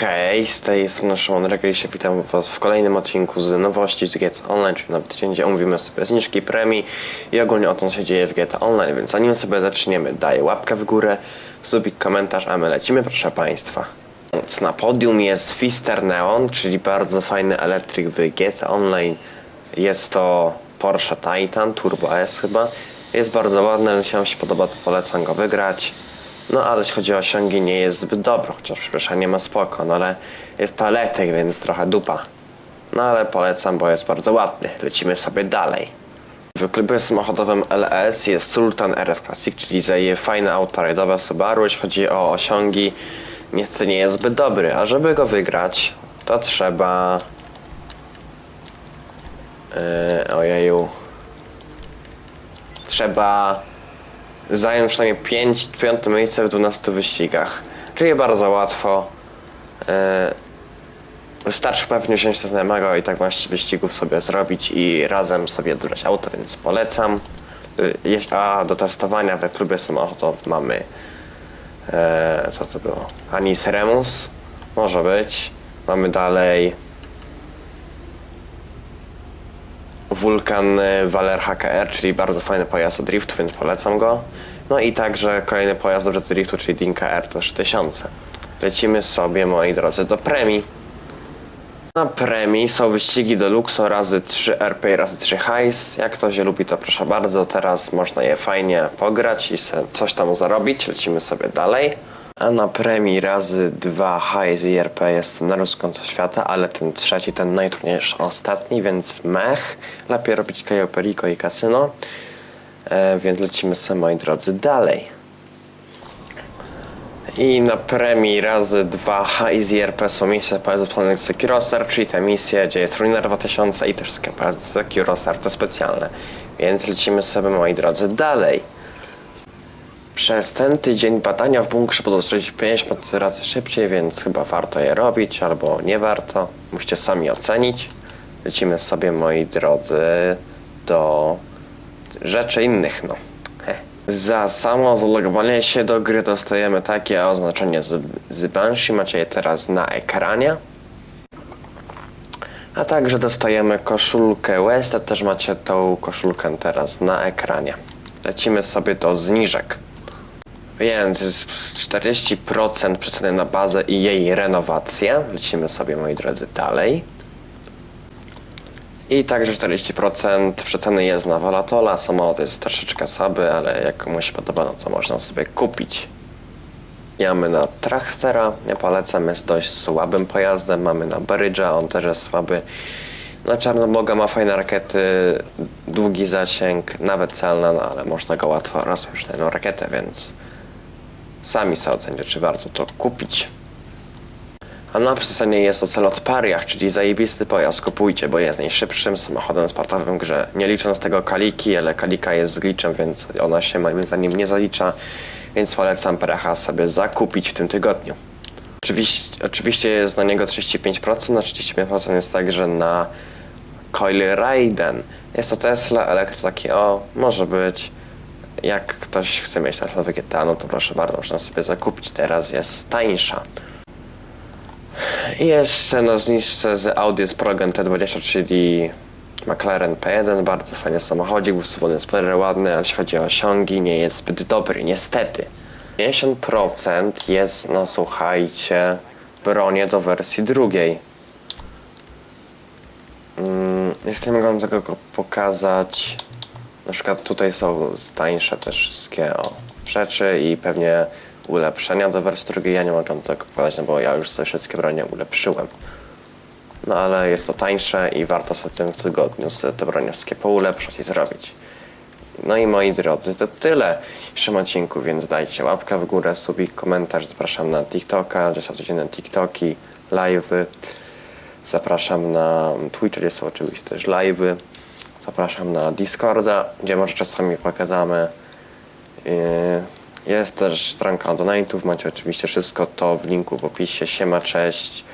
Hej, z tej strony Szymon się witam was w kolejnym odcinku z nowości z GTA Online, czyli na tydzień, gdzie omówimy sobie zniżki premii i ogólnie o tym, co się dzieje w GTA Online, więc zanim sobie zaczniemy, daję łapkę w górę, subik, komentarz, a my lecimy, proszę państwa. Więc na podium jest Fister Neon, czyli bardzo fajny elektryk w GTA Online. Jest to Porsche Titan Turbo S chyba. Jest bardzo ładny, jeśli wam się podoba, to polecam go wygrać. No ale jeśli chodzi o osiągi nie jest zbyt dobry, chociaż przyspieszenie ma spoko, no ale jest to elektryk, więc trochę dupa. No ale polecam, bo jest bardzo ładny. Lecimy sobie dalej. W klubie samochodowym LS jest Sultan RS Classic, czyli zaje fajne auto rajdowe Subaru, jeśli chodzi o osiągi niestety nie jest zbyt dobry, a żeby go wygrać to trzeba yy, ojeju trzeba zająć przynajmniej 5, piąte miejsce w 12 wyścigach. Czyli bardzo łatwo. E, Wystarczy pewnie wziąć znajomego i tak 12 wyścigów sobie zrobić i razem sobie dobrać auto, więc polecam. Jeś- A do testowania we klubie samochodowym mamy e, co to było? Anis Remus, może być. Mamy dalej Vulcan y, Valer HKR, czyli bardzo fajny pojazd do driftu, więc polecam go. No i także kolejny pojazd do driftu, czyli Dinka R to 3000. Lecimy sobie, moi drodzy, do premii. Na premii są wyścigi Deluxo razy 3 RP razy 3 Heist. Jak ktoś je lubi, to proszę bardzo, teraz można je fajnie pograć i coś tam zarobić. Lecimy sobie dalej. A na premii razy 2 Heist i RP jest na końca świata, ale ten trzeci, ten najtrudniejszy, ostatni, więc mech. Lepiej robić Cayo Perico i Casino. E, więc lecimy sobie, moi drodzy, dalej. I na premii razy 2 Heist i RP są misje pojazdów Planet Securostar, czyli te misje, gdzie jest Ruiner 2000 i te wszystkie pojazdy Securostar, te specjalne. Więc lecimy sobie, moi drodzy, dalej. Przez ten tydzień badania w bunkrze będą 50 razy szybciej, więc chyba warto je robić, albo nie warto. Musicie sami ocenić. Lecimy sobie, moi drodzy, do rzeczy innych, no. Za samo zalogowanie się do gry dostajemy takie oznaczenie z, z Banshee, macie je teraz na ekranie. A także dostajemy koszulkę Westa, też macie tą koszulkę teraz na ekranie. Lecimy sobie do zniżek. Więc jest 40% przeceny na bazę i jej renowację. Lecimy sobie, moi drodzy, dalej. I także 40% przeceny jest na Volatola. Samolot jest troszeczkę słaby, ale jak komuś się podoba, no to można sobie kupić. Mamy na Trachstera, nie polecam, jest dość słabym pojazdem. Mamy na Barydża, on też jest słaby. Na Czarnoboga ma fajne rakiety, długi zasięg, nawet celna, no ale można go łatwo rozpocząć na rakietę, więc sami sobie ocenicie, czy warto to kupić. A na przestrzeni jest ocelot Pariach, czyli zajebisty pojazd, kupujcie, bo jest najszybszym samochodem sportowym w grze. Nie licząc tego Kaliki, ale Kalika jest z glitchem, więc ona się moim zdaniem nie zalicza, więc polecam Paracha sobie zakupić w tym tygodniu. Oczywiście, oczywiście jest na niego 35%, na 35% jest także na Coil Raiden. Jest to Tesla, elektro taki o, może być. Jak ktoś chce mieć w GTA, no to proszę bardzo, można sobie zakupić, teraz jest tańsza. I jeszcze na zniżce z Audi jest Progen T20, czyli McLaren P1, bardzo fajny samochodzik, wystawony spoiler ładny, ale jeśli chodzi o osiągi nie jest zbyt dobry, niestety. 50% jest, no słuchajcie, bronie do wersji drugiej. Mm, Jeśli mogę wam tego pokazać, na przykład tutaj są tańsze też wszystkie o, rzeczy i pewnie ulepszenia do wersji drugiej. Ja nie mogę tego pokazać, no bo ja już sobie wszystkie bronie ulepszyłem. No ale jest to tańsze i warto sobie tym w tygodniu sobie te bronie wszystkie poulepszać i zrobić. No i moi drodzy, to tyle w dzisiejszym odcinku, więc dajcie łapkę w górę, subik, komentarz, zapraszam na TikToka, gdzie są codzienne TikToki, live'y. Zapraszam na Twitcha, gdzie są oczywiście też live'y. Zapraszam na Discorda, gdzie może czasami pokazamy. Jest też stronka donate'ów, macie oczywiście wszystko to w linku w opisie. Siema, cześć.